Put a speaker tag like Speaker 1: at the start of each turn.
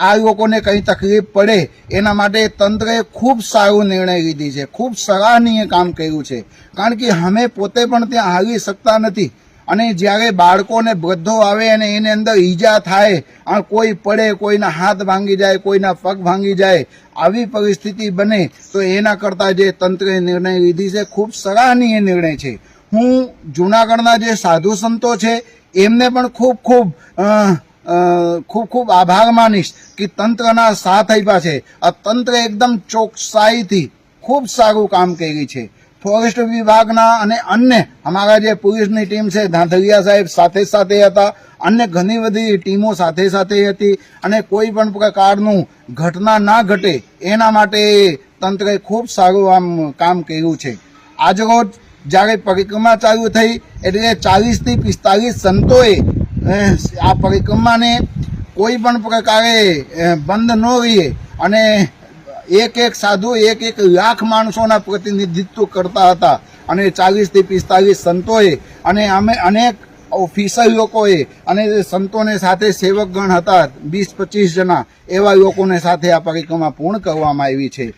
Speaker 1: આ લોકોને કંઈ તકલીફ પડે એના માટે તંત્રએ ખૂબ સારો નિર્ણય લીધી છે. ખૂબ સરાહનીય કામ કર્યું છે. કારણ કે અમે પોતે પણ ત્યાં હાલી શકતા નથી. અને જ્યારે બાળકોને વૃદ્ધો આવે અને એની અંદર ઈજા થાય અને કોઈ પડે, કોઈના હાથ ભાંગી જાય, કોઈના પગ ભાંગી જાય, આવી પરિસ્થિતિ બને તો એના કરતાં જે તંત્રએ નિર્ણય લીધી છે, ખૂબ સરાહનીય નિર્ણય છે. હું જૂનાગઢના જે સાધુ સંતો છે, એમને પણ ખૂબ ખૂબ ખૂબ ખૂબ આભાર માનીશ કે તંત્રના સાથ આપ્યા છે. આ તંત્ર એકદમ ચોકસાઈથી ખૂબ સારું કામ કર્યું છે. ફોરેસ્ટ વિભાગના અને અન્ય અમારા જે પોલીસની ટીમ છે, ધાંધલિયા સાહેબ સાથે સાથે હતા, અન્ય ઘણી બધી ટીમો સાથે સાથે હતી અને કોઈ પણ પ્રકારનું ઘટના ના ઘટે એના માટે તંત્રએ ખૂબ સારું આમ કામ કર્યું છે. આજરોજ જ્યારે પરિક્રમા ચાલુ થઈ, એટલે ચાલીસથી પિસ્તાલીસ સંતોએ આ પરિક્રમાને કોઈ પણ પ્રકારે બંધ ન રહીએ. અને એક એક સાધુ, એક એક લાખ માણસોના પ્રતિનિધિત્વ કરતા હતા. અને ચાલીસથી પિસ્તાલીસ સંતોએ, અને અમે અનેક ઓફિસર લોકોએ, અને સંતોને સાથે સેવકગણ હતા, વીસ પચીસ જણા, એવા લોકોને સાથે આ પરિક્રમા પૂર્ણ કરવામાં આવી છે.